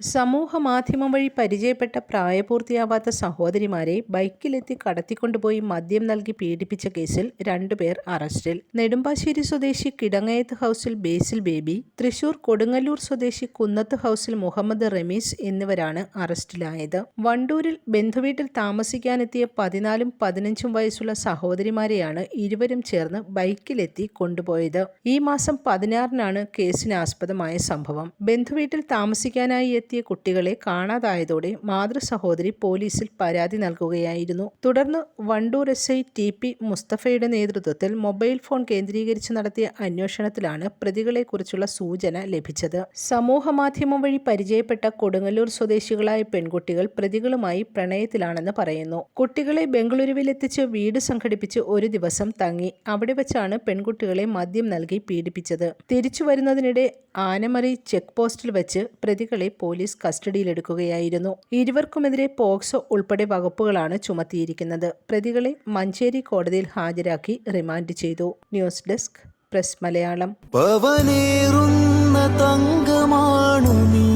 സമൂഹ മാധ്യമം വഴി പരിചയപ്പെട്ട പ്രായപൂർത്തിയാവാത്ത സഹോദരിമാരെ ബൈക്കിലെത്തി കടത്തിക്കൊണ്ടുപോയി മദ്യം നൽകി പീഡിപ്പിച്ച കേസിൽ രണ്ടുപേർ അറസ്റ്റിൽ. നെടുമ്പാശ്ശേരി സ്വദേശി കിടങ്ങയത്ത് ഹൗസിൽ ബേസിൽ ബേബി തൃശൂർ കൊടുങ്ങല്ലൂർ സ്വദേശി കുന്നത്ത് ഹൗസിൽ മുഹമ്മദ് റമീസ് എന്നിവരാണ് അറസ്റ്റിലായത്. വണ്ടൂരിൽ ബന്ധുവീട്ടിൽ താമസിക്കാനെത്തിയ പതിനാലും പതിനഞ്ചും വയസ്സുള്ള സഹോദരിമാരെയാണ് ഇരുവരും ചേർന്ന് ബൈക്കിലെത്തി കൊണ്ടുപോയത്. ഈ മാസം പതിനാറിനാണ് കേസിനാസ്പദമായ സംഭവം. ബന്ധുവീട്ടിൽ താമസിക്കാനായി എത്തിയ കുട്ടികളെ കാണാതായതോടെ മാതൃ സഹോദരി പോലീസിൽ പരാതി നൽകുകയായിരുന്നു. തുടർന്ന് Wandoor S I T P മുസ്തഫയുടെ നേതൃത്വത്തിൽ മൊബൈൽ ഫോൺ കേന്ദ്രീകരിച്ച് നടത്തിയ അന്വേഷണത്തിലാണ് പ്രതികളെക്കുറിച്ചുള്ള സൂചന ലഭിച്ചത്. സമൂഹ മാധ്യമം വഴി പരിചയപ്പെട്ട കൊടുങ്ങല്ലൂർ സ്വദേശികളായ പെൺകുട്ടികൾ പ്രതികളുമായി പ്രണയത്തിലാണെന്ന് പറയുന്നു. കുട്ടികളെ ബംഗളൂരുവിലെത്തിച്ച് വീട് സംഘടിപ്പിച്ച് ഒരു ദിവസം തങ്ങി അവിടെ വെച്ചാണ് പെൺകുട്ടികളെ മദ്യം നൽകി പീഡിപ്പിച്ചത്. തിരിച്ചു വരുന്നതിനിടെ ആനമറി ചെക്ക് പോസ്റ്റിൽ വെച്ച് പ്രതികളെ പോലീസ് കസ്റ്റഡിയിലെടുക്കുകയായിരുന്നു. ഇരുവർക്കുമെതിരെ പോക്സോ ഉൾപ്പെടെ വകുപ്പുകളാണ് ചുമത്തിയിരിക്കുന്നത്. പ്രതികളെ മഞ്ചേരി കോടതിയിൽ ഹാജരാക്കി റിമാൻഡ് ചെയ്തു. News desk press Malayalam. തങ്കമാണു നീ.